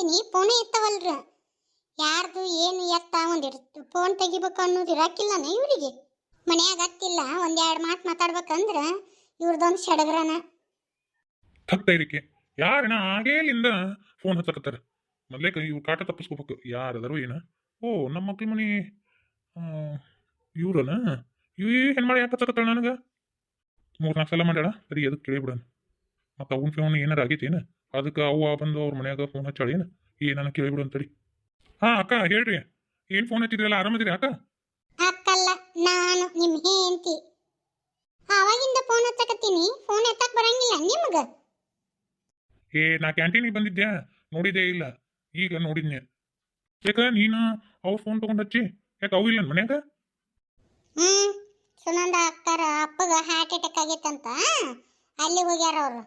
ಹಚ್ಚತೀನಿ ಫೋನೇ ಎತ್ತವಲ್ರ ಯಾರ್ದು ಏನು ಎತ್ತ ಒಂದಿಟ್ಟು ಫೋನ್ ತೆಗಿಬೇಕು ಅನ್ನೋದು ಇರಾಕಿಲ್ಲನ ಇವರಿಗೆ? ಮನ್ಯಾಗ ಹತ್ತಿಲ್ಲ ಒಂದೆರಡು ಮಾತು ಮಾತಾಡ್ಬೇಕಂದ್ರ ಇವ್ರದೊಂದು ಸಡಗರನ ತಪ್ಪೈರಿಕೆ ಯಾರನ ಆಗೇಲಿಂದ ಫೋನ್ ಹತ್ತಕತ್ತಾರ ಮೊದ್ಲೇಕ ಇವ್ರು ಕಾಟ ತಪ್ಪಿಸ್ಕೋಬೇಕು, ಯಾರದಾರು ಏನ? ಓ, ನಮ್ಮ ಮಕ್ಳ ಮನೆ ಇವ್ರನ? ಇವ್ ಹೆಣ್ಮಾಡಿ ಯಾಕೆ ಹಚ್ಚಕತ್ತಾಳ ನನಗೆ? ಮೂರ್ನಾಲ್ಕು ಸಲ ಮಾಡ್ಯಾಳ? ಸರಿ ಅದಕ್ಕೆ ಕೇಳಿಬಿಡೋಣ ಮತ್ತು ಅವನ ಫೋನ್ ಏನಾರ ಆಗೈತೇನ? ಅದಕ್ಕೆ ಅವ್ವ ಬಂದು ಅವ್ರ ಮನ್ಯಾಗ ಫೋನ್ ಹಚ್ಚಾಳೇನು ಏನು? ಏನನ್ನ ಕೇಳಿಬಿಡು ಅಂತಡಿ ಹಾ ಅಕ್ಕ ಹೇಳ್ರಿ. ಏನ್ ಫೋನ್ ಹಚ್ಚಿದ್ರಲ್ಲ ಆರಾಮದಿರಿ ಅಕ್ಕ? ಅಕ್ಕಲ್ಲ ನಾನು ನಿಮ್ಮ ಹೆಂಡತಿ. ಅವಾಗಿಂದ ಫೋನ್ ಹಚ್ಚಕತ್ತೀನಿ ಫೋನ್ ಎತ್ತಕ್ ಬರಂಗಿಲ್ಲ ನಿಮಗ? ಏ ನಾ ಕ್ಯಾಂಟೀನಿಗೆ ಬಂದಿದ್ದೆ ನೋಡಿದ್ದೇ ಇಲ್ಲ? ಈಗ ನೋಡಿದ್ನೆ. ಯಾಕ ನೀನು ಅವ್ರ ಫೋನ್ ತಗೊಂಡ್ ಹಚ್ಚಿ? ಯಾಕೆ ಅವು ಇಲ್ಲ ಮನ್ಯಾಗ? ಹ್ಮ್ ಸುನಂದ ಅಕ್ಕರ ಅಪ್ಪಗ ಹಾರ್ಟ್ ಅಟ್ಯಾಕ್ ಆಗೈತಂತ ಅಲ್ಲಿ ಹೋಗ್ಯಾರ ಅವರು.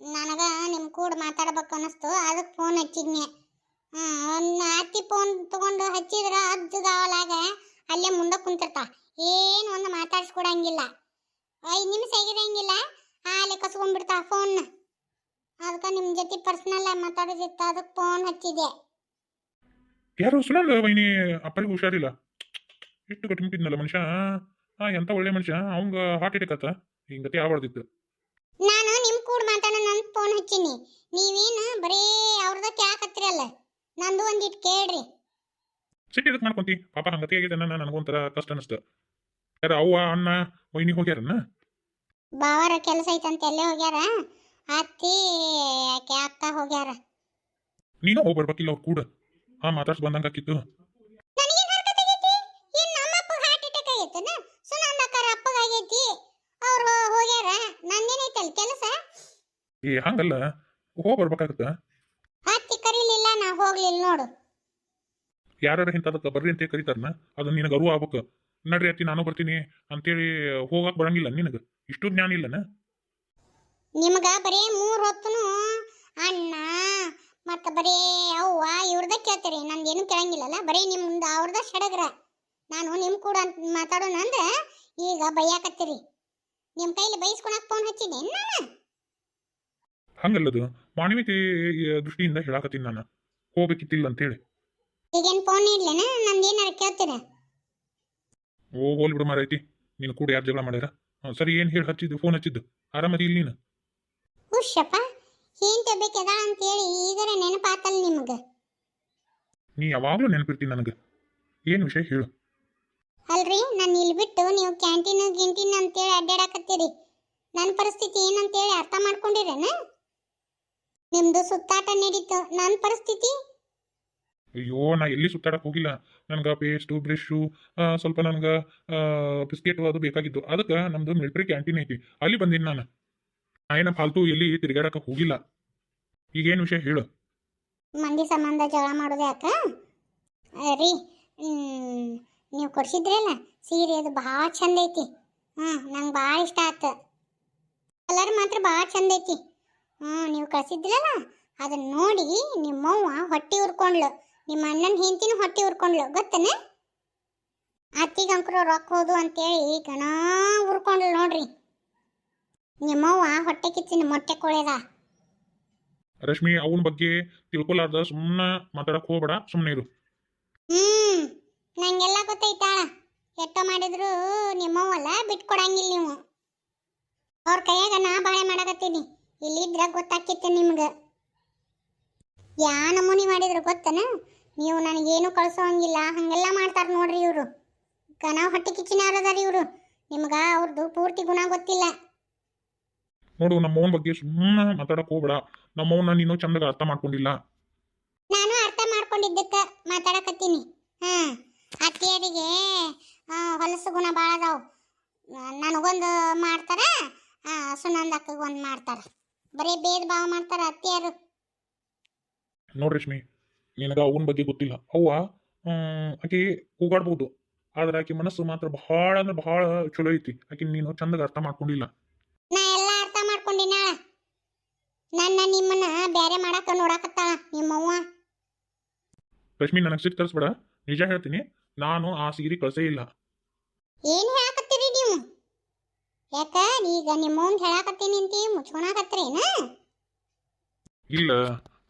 ನನಗ ನಿಮ್ಮ ಕೂಡ ಮಾತಾಡ್ಬೇಕು ಅನ್ನಿಸ್ತು. ಅದಕ್ಕೆ ಫೋನ್ ಹಚ್ಚಿದ್ನಿ. ಒಂದು ಅತ್ತಿ ಫೋನ್ ತೊಗೊಂಡು ಹಚ್ಚಿದ್ರೆ ಅಜ್ಜಗಾವಲಾಗ ಅಲ್ಲೇ ಮುಂದೆ ಕುಂತಿರ್ತಾ. ಏನು ಒಂದು ಮಾತಾಡ್ಸ್ಕೊಡಂಗಿಲ್ಲ. ಐದು ನಿಮಿಷ ಆಗಿರಂಗಿಲ್ಲ. ಅಲ್ಲಿ ಕಸ್ಕೊಂಡ್ಬಿಡ್ತ ಫೋನ್ ಅದಕ್ಕೆ ನಿಮ್ಮ ಜೊತೆ ಪರ್ಸ್ನಲ್ ಆಗಿ ಮಾತಾಡೋದಿತ್ತು. ಅದಕ್ಕೆ ಫೋನ್ ಹಚ್ಚಿದೆ ಯಾರು ಸುನಲ್ಲ ವೈನಿ ಅಪ್ಪರಿಗೆ ಹುಷಾರಿಲ್ಲ. ಎಷ್ಟು ಕಟ್ಟಿಬಿಟ್ಟಿದ್ನಲ್ಲ ಮನುಷ್ಯ? ಹಾ ಎಂತ ಒಳ್ಳೆ ಮನುಷ್ಯ? ಅವಂಗ ಹಾರ್ಟ್ ಅಟ್ಯಾಕ್ ಆತ. ಹಿಂಗತಿ ಆಬಾರ್ದಿತ್ತು ನಾನು ನಿಮ್ಮ ಕೂಡ ಮಾತಾಡೋಣ ಫೋನ್ ಹಚ್ಚೀನಿ. ನೀವೇನು ಬರೀ ಅವ್ರದ ಕೇಳಕತ್ತಿರಲ್ಲ ನಂದು ಒಂದಿಟ್ ಕೇಳ್ರಿ. ಸಿಟ್ಟು ಇದಕ್ಕೆ ಮಾಡ್ಕೊಂತಿ. ಪಾಪ ಹಂಗತಿ ಆಗಿದೆ ನನ್ನ ನನಗೊಂಥರ ಕಷ್ಟ ಅನಿಸ್ತು. ಯಾರ ಅವ್ವ ಅಣ್ಣ ವೈನಿ ಹೋಗ್ಯಾರನ್ನ ಬಾವರ ಕೆಲಸ ಐತಂತ ಎಲ್ಲೇ ಹೋಗ್ಯಾರ? ಅತ್ತಿ ಆಕೆ ಅಕ್ಕ ಹೋಗ್ಯಾರ. ನೀನು ಹೋಗ್ಬರ್ಬೇಕಿಲ್ಲ ಅವ್ರು ಕೂಡ. ಹಾ ಮಾತಾಡ್ಸ್ ಬಂದಂಗ ಆಕಿತ್ತು ನನಗೇನ್ ಹರ್ಕತ್ ಆಗೈತಿ? ಏನ್ ನಮ್ಮ ಅಪ್ಪಗ್ heart attack ಆಗೈತೇನ? ಸುನಂದ ಅಕ್ಕರ ಅಪ್ಪಗ್ ಆಗೈತಿ. ಅವ್ರು ಹೋಗ್ಯಾರ ನಂದೇನೈತಲ್ ಕೆಲಸ ಏ ಹಂಗಲ್ಲ ಹೋಗಿ ಬರ್ಬೇಕಾಗತ್ತ. ಅತ್ತಿ ಕರೀಲಿಲ್ಲ ನಾ ಹೋಗ್ಲಿಲ್ಲ ನೋಡು. ಯಾರು ಇಂಥದಕ್ಕೆ ಬರ್ರಿ ಅಂತ ಕರೀತಾರನ ಅದು ನಿನಗೆ ಅರಿವು ಆಗ್ಬೇಕು. ನಡ್ರಿ ಅತ್ತಿ ನಾನು ಬರ್ತೀನಿ ಅಂತೇಳಿ ಹೋಗಕ್ ಬರಂಗಿಲ್ಲ ನಿನಗೆ? ಇಷ್ಟು ಜ್ಞಾನ ಇಲ್ಲನ? ನಿಮಗ ಬರೀ ಮೂರ್ ಹೊತ್ತು ಅಣ್ಣ ಮತ್ತ ಬರೀ ಅವ್ವ ಇವ್ರದ ಕೇಳ್ತೀರಿ ಏನು ಕೇಳಂಗಿಲ್ಲಲ್ಲ ಬರೀ ನಿಮ್ದು ಅವ್ರದ ಸಡಗ್ರ ನಾನು ನಿಮ್ ಕೂಡ ಅಂತ ಮಾತಾಡೋಣ ಅಂದ್ರೆ ಈಗ ಬೈಯಾಕತ್ತೀರಿ. ನಿಮ್ ಕೈಲಿ ಬೈಸ್ಕೊಳಕ್ ಫೋನ್ ಹಚ್ಚಿದೆ ನಾನು? ಹಂಗಲ್ಲದು? ಮಾನವೀಯತೆ ದೃಷ್ಟಿಯಿಂದ ಹೇಳಾಕತ್ತೀನಿ ನಾನು. ಹೋಗ್ಬೇಕಿತ್ತಿಲ್ಲ ಅಂತೇಳಿ. ಈಗೇನ್ ಫೋನ್ ಇಡ್ಲೇನ? ನಂದೇನಾರ ಕೇಳ್ತೀರ? ಓ ಹೋಲ್ ಬಿಡು ಮಾರೈತಿ ನೀನು ಕೂಡ ಯಾರು ಜಗಳ ಮಾಡ್ಯಾರ? ಹಾ, ಸರಿ ಏನು ಹೇಳಿ ಹಚ್ಚಿದ್ದು? ಫೋನ್ ಹಚ್ಚಿದ್ದು. ಆರಾಮದಿ ಇಲ್ಲಿ ನೀನು. ಹುಷಪ್ಪ ಏನ್ ತಗೋಬೇಕದ ಅಂತೇಳಿ ಈಗರ ನೆನಪಾತಲ್ ನಿಮ್ಗ. ನೀ ಯಾವಾಗಲೂ ನೆನಪಿರ್ತೀನಿ ನನಗೆ. ಏನು ವಿಷಯ ಹೇಳು. ಅಲ್ರಿ ನಾನು ಇಲ್ಲಿ ಬಿಟ್ಟು ನೀವು ಕ್ಯಾಂಟೀನ್ ಗಿಂಟೀನ್ ಅಂತೇಳಿ ಅಡ್ಡಾಡಕತ್ತೀರಿ ನನ್ನ ಪರಿಸ್ಥಿತಿ ಏನಂತೇಳಿ ಅರ್ಥ ಮಾಡ್ಕೊಂಡಿರೇನ? ನಿಮ್ದು ಸುತ್ತಾಟ ನಡೀತು. ನನ್ನ ಪರಿಸ್ಥಿತಿ? ಅಯ್ಯೋ ನಾ ಎಲ್ಲಿ ಸುತ್ತಾಡಕ್ ಹೋಗಿಲ್ಲ. ನನಗೆ ಪೇಸ್ಟು ಬ್ರಷ್ ಸ್ವಲ್ಪ ನನಗೆ ಬಿಸ್ಕೆಟ್ ಅದು ಬೇಕಾಗಿತ್ತು. ಅದಕ್ಕೆ ನಮ್ದು ಮಿಲಿಟರಿ ಕ್ಯಾಂಟೀನ್ ಐತಿ. ಅಲ್ಲಿ ಬಂದೀನಿ ನಾನು. ನಾ ಏನ ಫಾಲ್ತು ಎಲ್ಲಿ ತಿರುಗಾಡಕ್ಕೆ ಹೋಗಿಲ್ಲ. ಈಗೇನು ವಿಷಯ ಹೇಳು. ಮಂದಿ ಸಂಬಂಧ ಜಗಳ ಮಾಡೋದು ಯಾಕ? ರೀ ನೀವು ಕೊಡ್ಸಿದ್ರಲ್ಲ ಸೀರೆ ಅದು ಭಾಳ ಚಂದ ಐತಿ. ಹ್ಞೂ ನಂಗೆ ಭಾಳ ಇಷ್ಟ ಆಯ್ತು ಕಲರ್ ಮಾತ್ರ ಭಾಳ ಚಂದ ಐತಿ. ಹ್ಞೂ ನೀವು ಕಸಿದ್ರಲ್ಲ ಅದನ್ನ ನೋಡಿ ನಿಮ್ಮವ್ವ ಹೊಟ್ಟೆ ಉರ್ಕೊಂಡ್ಳು. ನಿಮ್ಮ ಅಣ್ಣನ ಹೆಂಡತಿನೂ ಹೊಟ್ಟೆ ಉರ್ಕೊಂಡ್ಲು ಅತ್ತಿಗೆ ಅಂಕರು ರೊಕ್ಕ ಹೋದು ಅಂತೇಳಿ ಗಣ ಉರ್ಕೊಂಡ್ಳು ನೋಡ್ರಿ. ನಿಮ್ಮವ್ವ ಹೊಟ್ಟೆ ಕಿಚ್ಚಿನ ಮೊಟ್ಟೆ ಕೊಳೆದ ರಶ್ಮಿ ಅವನ ಬಗ್ಗೆ ತಿಳ್ಕೊಲಾರ್ದ ಸುಮ್ಮನೆ ಮಾತಾಡಕ್ ಹೋಗ್ಬೇಡ ಸುಮ್ಮನೆ ಇರು. ಹ್ಮ್ ನಂಗೆಲ್ಲ ಗೊತ್ತೈತಾಳ ಕೆಟ್ಟ ಮಾಡಿದ್ರು ನಿಮ್ಮವಲ್ಲ ಬಿಟ್ಕೊಡಂಗಿಲ್ಲ ನೀವು. ಅವ್ರ ಕೈಯಾಗ ನಾ ಬಾಳೆ ಮಾಡಕತ್ತೀನಿ. ಇಲ್ಲಿದ್ರ ಗೊತ್ತಾಕೈತೆ ನಿಮ್ಗೆ. ಯಾ ನಮೂನಿ ಮಾಡಿದ್ರು ಗೊತ್ತನ? ನೀವು ನನಗೇನು ಕಳ್ಸೋಂಗಿಲ್ಲ ಹಂಗೆಲ್ಲ ಮಾಡ್ತಾರ ನೋಡ್ರಿ ಇವರು. ಗನ ಹೊಟ್ಟೆ ಕಿಚ್ಚಿನಾರದಾರ ಇವರು. ನಿಮ್ಗ ಅವ್ರದ್ದು ಪೂರ್ತಿ ಗುಣ ಗೊತ್ತಿಲ್ಲ. ನೋಡು ನಮ್ಮವನ ಬಗ್ಗೆ ಸುಮ್ಮನೆ ಮಾತಾಡಕ್ ಹೋಗ್ಬೇಡ. ನಮ್ಮವನ್ನ ನೀನು ಚಂದಾಗ ಅರ್ಥ ಮಾಡ್ಕೊಂಡಿಲ್ಲ. ನಾನು ಅರ್ಥ ಮಾಡ್ಕೊಂಡಿದ್ದಕ್ಕ ಮಾತಾಡಕತ್ತೀನಿ. ಹಾ ಅತ್ತಿಯರಿಗೆ ಹೊಲಸು ಗುಣ ಭಾಳ ಅದಾವು ನನಗೊಂದು ಮಾಡ್ತಾರ ಆ, ಸುನಂದ ಅಕ್ಕಗೆ ಒಂದು ಮಾಡ್ತಾರ. ಬರೀ ಭೇದ ಭಾವ ಮಾಡ್ತಾರ ಅತ್ತಿಯರು. ನೋಡ್ ರಶ್ಮಿ ನಿನಗ ಅವನ ಬಗ್ಗೆ ಗೊತ್ತಿಲ್ಲ. ಅವ್ವ ಆಕಿ ಕೂಗಾಡ್ಬೋದು. ಆದ್ರೆ ಆಕಿ ಮನಸ್ಸು ಮಾತ್ರ ಬಹಳ ಅಂದ್ರೆ ಬಹಳ ಚಲೋ ಐತಿ. ಆಕಿ ನೀನು ಚಂದಗ ಅರ್ಥ ಮಾಡ್ಕೊಂಡಿಲ್ಲ. ನಾ ಎಲ್ಲ ಅರ್ಥ ಮಾಡ್ಕೊಂಡಿನಾಳ ನನ್ನ ನಿಮ್ಮನ್ನ ಬೇರೆ ಮಾಡಾಕ ನೋಡಾಕತ್ತಾಳ ನಿಮ್ಮವ್ವ. ರಶ್ಮಿ ನನಗೆ ಸಿಟ್ಟು ತರಿಸ್ಬೇಡ. ನಿಜ ಹೇಳ್ತೀನಿ ನಾನು ಆ ಸೀರೆ ಕಳ್ಸೇ ಇಲ್ಲ. ಏನು ಹೇಳಕತ್ತೀರಿ ನೀವು? ಯಾಕ? ಈಗ ನಿಮ್ಮವ್ನ ಹೇಳಾಕತ್ತೀನಿ ಅಂತ? ಮುಚ್ಕೊಳಕತ್ತೀರೇನ ಇಲ್ಲ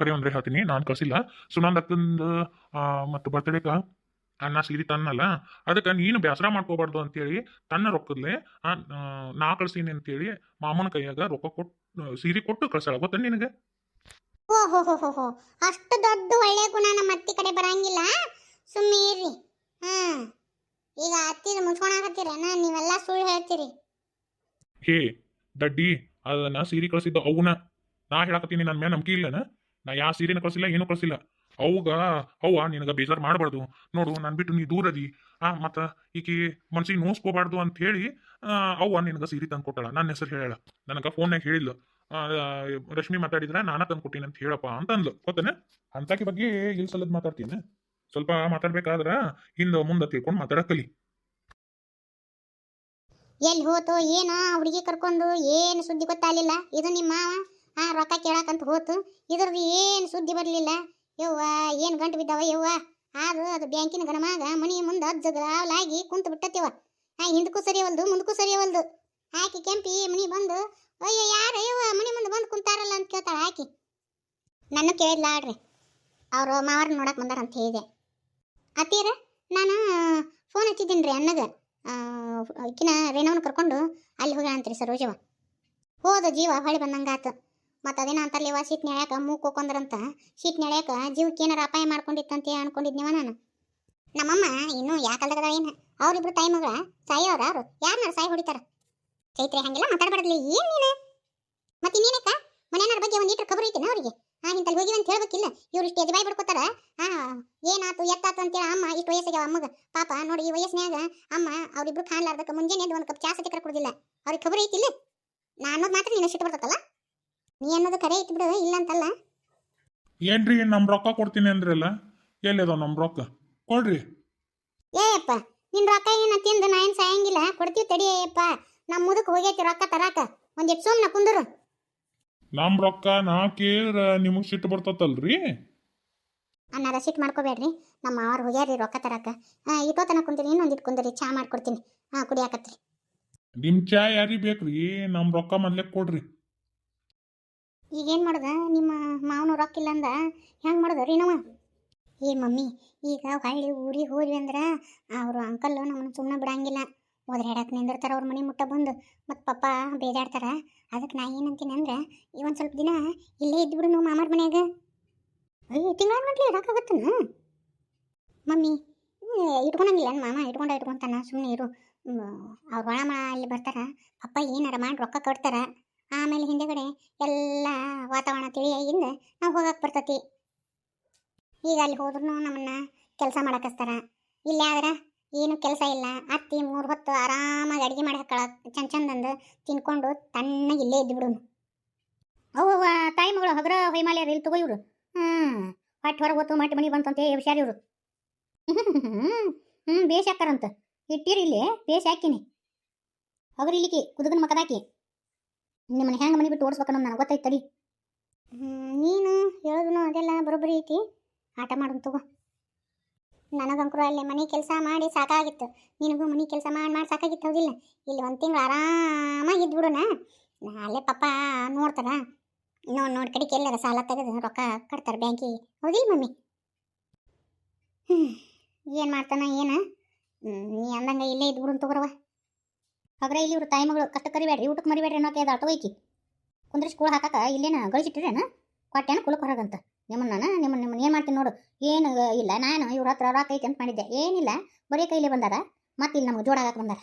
ಕರೆ ಅಂದ್ರೆ ಹೇಳ್ತೀನಿ ನಾನು ಕಳ್ಸಿಲ್ಲ. ಸುನಂದಕ್ಕಂದು ಮತ್ತು ಬರ್ತಡೇಕ ಅನ್ನ ಸೀರೆ ತನ್ನಲ್ಲ. ಅದಕ್ಕೆ ನೀನು ಬೇಸರ ಮಾಡ್ಕೋಬಾರ್ದು ಅಂತೇಳಿ ತನ್ನ ರೊಕ್ಕದ್ಲೆ ನಾ ಕಳ್ಸೀನಿ ಅಂತೇಳಿ ಮಾಮನ ಕೈಯಾಗ ರೊಕ್ಕ ಕೊಟ್ಟು ಸೀರೆ ಕೊಟ್ಟು ಕಳ್ಸಾಳ ಗೊತ್ತ ನಿನಗೆ? ಓ ಹೋ ಹೋ ಹೋ ಹೋ. ಅಷ್ಟು ದೊಡ್ಡ ಒಳ್ಳೆ ಗುಣ ನಮ್ಮ ಅತ್ತಿ ಕಡೆ ಬರಂಗಿಲ್ಲ. ಸುಮ್ಮನೆ ಇರ್ರಿ. ಹಾ ಈಗ ಅತ್ತಿದ ಮುಚ್ಕೊಳಕತ್ತೀರೇನ ನೀವೆಲ್ಲ ಸುಳ್ಳು ಹೇಳ್ತೀರಿ. ಹೇ ದಡ್ಡಿ ಅದನ್ನ ಸೀರೆ ಕಳಿಸಿದ್ದ ಅವನ. ನಾ ಹೇಳಕತ್ತೀನಿ ನನ್ನ ಮೇಲೆ ನಂಬಿಕೆ ಇಲ್ಲನ? ನಾ ಯಾವ ಸೀರೆನ ಕಳಿಸಿಲ್ಲ ಏನೂ ಕಳ್ಸಿಲ್ಲ. ಅವಾಗ ಅವ್ವ ನಿನಗ ಬೇಜಾರು ಮಾಡಬಾರ್ದು. ನೋಡು ನಾನು ಬಿಟ್ಟು ನೀ ದೂರದಿ ಆ ಮತ್ತು ಈಕಿ ಮನ್ಸಿಗೆ ನೋಸ್ಕೋಬಾರ್ದು ಅಂತ ಹೇಳಿ ಅವ್ವ ನಿನಗ ಸೀರೆ ತಂದು ಕೊಟ್ಟಳ. ನನ್ನ ಹೆಸರು ಹೇಳ ನನಗೆ ಫೋನ್ಯಾಗ ಹೇಳಿಲ್ಲ ಆ, ರಶ್ಮಿ ಮಾತಾಡಿದ್ರ ನಾನ ತಂದು ಕೊಟ್ಟಿನಿ ಅಂತ ಹೇಳಪ್ಪ ಅಂತ ಅಂದ್ಲು ಗೊತ್ತೇನೆ? ಅಂತಾಕಿ ಬಗ್ಗೆ ಇಲ್ಲಿ ಸಲದ್ ಮಾತಾಡ್ತೀನಿ. ಸ್ವಲ್ಪ ಮಾತಾಡ್ಬೇಕಾದ್ರ ಹಿಂದೆ ಮುಂದೆ ತಿಳ್ಕೊಂಡು ಮಾತಾಡಕ್ ಕಲಿ ಎಲ್ಲಿ ಹೋತು ಏನೋ ಹುಡುಗಿ ಕರ್ಕೊಂಡು ಏನು ಸುದ್ದಿ ಗೊತ್ತಾಗಲಿಲ್ಲ. ಇದು ನಿಮ್ಮ ಮಾವ? ಆ, ರೊಕ್ಕ ಕೇಳಕ್ಕಂತ ಹೋತು. ಇದ್ರದ್ದು ಏನು ಸುದ್ದಿ ಬರಲಿಲ್ಲ? ಯವ್ವ, ಏನು ಗಂಟು ಬಿದ್ದಾವ ಯವ್ವ? ಆದ್ರೂ ಅದು ಬ್ಯಾಂಕಿನ ಗಣಮಾಗ ಮನಿ ಮುಂದೆ ಅಜ್ಜಲಾಗಿ ಕುಂತು ಬಿಟ್ಟತಿವ ಆ, ಹಿಂದಕ್ಕೂ ಸರಿಯವಲ್ದು ಮುಂದಕ್ಕೂ ಸರಿಯವಲ್ದು ಆಕಿ ಕೆಂಪಿ ಮನಿ ಬಂದು, ಅಯ್ಯೋ, ಯಾರ ಯವ್ವ? ಮನಿ ಮುಂದೆ ಬಂದು ಕುಂತಾರಲ್ಲ ಅಂತ ಕೇಳ್ತಾಳ ಆಕಿ. ನನ್ನ ಕೇಳಿಲ್ಲ ಆಡ್ರಿ. ಅವರು ಮಾವರ್ನ ನೋಡಕ್ ಬಂದಾರ ಅಂತ ಹೇಳಿದೆ. ಅತ್ತೀರ ನಾನು ಫೋನ್ ಹಚ್ಚಿದ್ದೀನಿ ರೀ ಅಣ್ಣಗೆ. ಈಕಿನ ರೇಣವನ್ನ ಕರ್ಕೊಂಡು ಅಲ್ಲಿ ಹೋಗ್ಯಾಳ ಅಂತ್ರಿ ಸರೋಜವ. ಹೋದ ಜೀವ ಹೊಳಿ ಬಂದಂಗಾತು. ಮತ್ತು ಅದೇನ ಅಂತರ್ಲಿವ ಸೀಟ್ ನೆಳ್ಯಾಕ ಮೂಗ್ ಹೋಕೊಂಡ್ರಂತ ಸೀಟ್ ನೆಳ್ಯಾಕ ಜೀವಕ್ಕೆ ಏನಾರ ಅಪಾಯ ಮಾಡ್ಕೊಂಡಿತ್ತಂತೆ ಅನ್ಕೊಂಡಿದ್ನೇವ ನಾನು. ನಮ್ಮಮ್ಮ ಇನ್ನೂ ಯಾಕಲ್ದಾಗ ಏನು ಅವ್ರಿಬ್ರು ತಾಯಿ ಮಗಳ ಸಾಯೋರ ಅವ್ರು ಯಾರನ್ನಾರು ಸಾಯಿ ಹೊಡಿತಾರ? ಚೈತ್ರಿ ಹಂಗಿಲ್ಲ ಮಾತಾಡ್ಬಾರ್ದ್ಲಿ, ಏನು ನೀನು? ಮತ್ತೆ ಇನ್ನೇನಕ್ಕ? ಮನೆಯವ್ರ ಬಗ್ಗೆ ಒಂದ್ ಲೀಟರ್ ಖಬರ್ ಐತಿನ ಅವ್ರಿಗೆ? ಹಾ ಇಂತಲ್ಲಿ ಹೋಗಿವಿ ಅಂತ ಹೇಳ್ಬೇಕಿಲ್ಲ? ಇವ್ರು ಇಷ್ಟು ಎದೆ ಬಾಯ್ ಬಿಡ್ಕೋತಾರ? ಹಾ ಏನಾತು ಎತ್ತಾತು ಅಂತೇಳಿ ಅಮ್ಮ ಇಷ್ಟು ವಯಸ್ಸಿಗೆ ಅಮ್ಮಗ. ಪಾಪ ನೋಡಿ ಈ ವಯಸ್ಸಿನಾಗ ಅಮ್ಮ ಅವ್ರಿಬ್ರು ಕಾಣ್ಲಾರ್ದಕ್ಕೆ ಮುಂಜಾನೆ ಎದ್ದು ಒಂದು ಕಪ್ ಚಾ ಸತಿ ಕುಡ್ದಿಲ್ಲ. ಅವ್ರಿಗೆ ಖಬರ್ ಐತಿಲ್ಲ? ನಾ ಅನ್ನೋದು ಮಾತ್ರ ನೀನು ಸಿಟ್ಟು ಬರ್ತಲ್ಲ ನೀ ಅನ್ನೋದು ಕರೆ ಐತಿ ಬಿಡು ಇಲ್ಲ ಅಂತಲ್ಲ? ಏನ್ರಿ ನಮ್ಮ ರೊಕ್ಕ ಕೊಡ್ತೀನಿ ಅಂದ್ರಲ್ಲ? ಎಲ್ಲಿದಾವ ನಮ್ಮ ರೊಕ್ಕ? ಕೊಡ್ರಿ. ಏಯಪ್ಪ ನಿನ್ ರೊಕ್ಕ ಏನ ತಿಂದು ನಾ ಏನ್ ಸಾಯಂಗಿಲ್ಲ? ಕೊಡ್ತೀವಿ ತಡಿಯಪ್ಪ ನಮ್ಮ ಮುದಕ್ಕೆ ಹೋಗೈತಿ ರೊಕ್ಕ ತರಾಕ. ಒಂದಿಟ್ಟು ಸುಮ್ಮನೆ ಕುಂದ್ರು. ನಮ್ಮ ರೊಕ್ಕ ನಾ ಕೇಳಿದ್ರ ನಿಮಗೆ ಸಿಟ್ಟು ಬರ್ತತಲ್ರಿ? ಅನ್ನಾರ ಸಿಟ್ಟು ಮಾಡ್ಕೋಬೇಡ್ರಿ. ನಮ್ಮ ಅವ್ರು ಹೋಗ್ಯಾರಿ ರೊಕ್ಕ ತರಕ. ಹಾ ಇಟ್ಟೋತನ ಕುಂತೀನಿ ಇನ್ನೊಂದು ಕುಂದ್ರಿ ಚಾ ಮಾಡ್ಕೊಡ್ತೀನಿ. ಹಾ ಕುಡಿಯಾಕತ್ರಿ. ನಿಮ್ ಚಾ ಯಾರಿಗೆ ಬೇಕ್ರಿ? ನಮ್ಮ ರೊಕ್ಕ ಮೊದ್ಲೇ ಕೊಡ್ರಿ. ಈಗೇನು ಮಾಡದ? ನಿಮ್ಮ ಮಾವನ ರೊಕ್ಕ ಇಲ್ಲ ಅಂದ ಹೆಂಗೆ ಮಾಡ್ದ ರೀ ನಾವು ಏ ಮಮ್ಮಿ ಈಗ ಹಳ್ಳಿ ಊರಿಗೆ ಹೋದ್ವಿ ಅಂದ್ರೆ ಅವ್ರ ಅಂಕಲ್ ನಮ್ಮನ್ನು ಸುಮ್ಮನೆ ಬಿಡಂಗಿಲ್ಲ. ಒದ್ರಾಡಕ್ಕೆ ನಿಂದಿರ್ತಾರೆ ಅವ್ರ ಮನೆ ಮುಟ್ಟ ಬಂದು, ಮತ್ತು ಪಪ್ಪ ಬೇಜಾಡ್ತಾರ. ಅದಕ್ಕೆ ನಾ ಏನಂತೀನಿ ಅಂದ್ರೆ, ಈ ಒಂದು ಸ್ವಲ್ಪ ದಿನ ಇಲ್ಲೇ ಇದ್ಬಿಡು ನಾವು ಮಾಮಾರ ಮನೆಯಾಗ. ಅಯ್ಯೋ ತಿಂಗಳ ಗಂಟ್ಲೆ ಇರೋಕ್ಕಾಗತ್ತನ ಮಮ್ಮಿ ಇಟ್ಕೊಳಂಗಿಲ್ಲ ಮಾಮ? ಇಟ್ಕೊಂಡ, ಇಟ್ಕೊಂತಾನ ಸುಮ್ಮನೆ ಇರು. ಅವ್ರ ಮಳ ಅಲ್ಲಿ ಬರ್ತಾರ. ಪಪ್ಪ ಏನಾರ ಮಾಡಿ ರೊಕ್ಕ ಕೊಡ್ತಾರ ಆಮೇಲೆ ಹಿಂದೆಗಡೆ ಎಲ್ಲ ವಾತಾವರಣ ತಿಳಿಯಾಗಿಂದ ನಾವು ಹೋಗಕ್ಕೆ ಬರ್ತೈತಿ. ಈಗ ಅಲ್ಲಿ ಹೋದ್ರೂ ನಮ್ಮನ್ನ ಕೆಲಸ ಮಾಡಕ್ಕಸ್ತಾರ ಇಲ್ಲಿ ಆದ್ರೆ ಏನು ಕೆಲಸ ಇಲ್ಲ. ಅತ್ತಿ ಮೂರು ಹೊತ್ತು ಆರಾಮಾಗಿ ಅಡುಗೆ ಮಾಡಿ ಹಾಕಳ ಚಂದ ಚಂದಂದು ತಿನ್ಕೊಂಡು ತಣ್ಣಗೆ ಇಲ್ಲೇ ಇದ್ದು ಬಿಡೋನು. ಅವು ತಾಯಿ ಮಗಳು ಹಗರ ಹೊಯ್ಮಾಲೆ ಇಲ್ಲಿ ತಗೋ ಇವರು. ಹ್ಞೂ ಹೊಟ್ಟೆ ಹೊರಗೆ ಹೊತ್ತು ಮಟ್ಟಿ ಮನೆ ಬಂತಂತೆ ಹುಷಾರಿ ಇವರು. ಹ್ಞೂ ಬೇಷ್ ಹಾಕ್ತಾರಂತ. ಇಟ್ಟಿರಿ ಇಲ್ಲಿ, ಬೇಷ್ ಹಾಕಿನಿ. ಹಗ್ರ ಇಲ್ಲಿಕಿ, ಕುದುಗನ ಮಕದಾಕಿ ನಿಮ್ಮನ್ನ ಹೆಂಗೆ ಮನೆ ಬಿಟ್ಟು ಓಡಿಸ್ಬೇಕನ್ನೋ ನನಗೆ ಗೊತ್ತಾಯ್ತು ತಡಿ. ನೀನು ಹೇಳೋದು ಅದೆಲ್ಲ ಬರೋಬ್ಬರಿ ಐತಿ. ಆಟ ಮಾಡೋದು ತಗೋ. ನನಗಂಕರು ಅಲ್ಲಿ ಮನೆ ಕೆಲಸ ಮಾಡಿ ಸಾಕಾಗಿತ್ತು. ನಿನಗೂ ಮನೆ ಕೆಲಸ ಮಾಡಿ ಮಾಡಿ ಸಾಕಾಗಿತ್ತು, ಹೌದಿಲ್ಲ? ಇಲ್ಲಿ ಒಂದು ತಿಂಗಳು ಆರಾಮಾಗಿ ಇದ್ಬಿಡೋಣ ಅಲ್ಲೇ ಪಪ್ಪ ನೋಡ್ತಾರ. ನೋಡಿ ನೋಡಿ ಕಡೆಗೆ ಎಲ್ಲಾರ ಸಾಲ ತೆಗೆದು ರೊಕ್ಕ ಕಟ್ತಾರೆ ಬ್ಯಾಂಕಿಗೆ. ಹೌದಿಲ್ಲ ಮಮ್ಮಿ? ಏನು ಮಾಡ್ತಾನ, ಏನು? ನೀ ಅಂದಂಗೆ ಇಲ್ಲೇ ಇದ್ಬಿಡು ತಗೋರವ ಹಾಗ್ರೆ ಇಲ್ಲಿ ಇವ್ರು ತಾಯಿ ಮಗಳು, ಕಷ್ಟ ಕರಿಬೇಡ್ರಿ ಊಟಕ್ಕೆ ಮರಿಬೇಡ್ರಿ ಅನ್ನೋಕೆ ಅದು ಆಟೋಯ್ಕಿ ಕುಂದ್ರಿಸಿ ಕೂಳ ಹಾಕಕ್ಕೆ ಇಲ್ಲೇನ ಗಳಿಸಿಟ್ಟಿರೇನ ಕೊಟ್ಟೇನ ಕುಲಕ್ಕೆ ಹೊರಗಂತ ನಿಮ್ಮನ್ನ ನಾನು ನಿಮ್ಮನ್ನ ನಿಮ್ಮನ್ನ ಏನು ಮಾಡ್ತೀನಿ ನೋಡು. ಏನು, ಇಲ್ಲ, ನಾನು ಇವ್ರ ಹತ್ರ ರೊಕ್ಕ ಐತೆ ಅಂತ ಮಾಡಿದ್ದೆ. ಏನಿಲ್ಲ, ಬರೀ ಕೈಲಿ ಬಂದಾರ. ಮತ್ತೆ ಇಲ್ಲಿ ನಮ್ಗೆ ಜೋಡಾಗಕ್ಕೆ ಬಂದಾರ.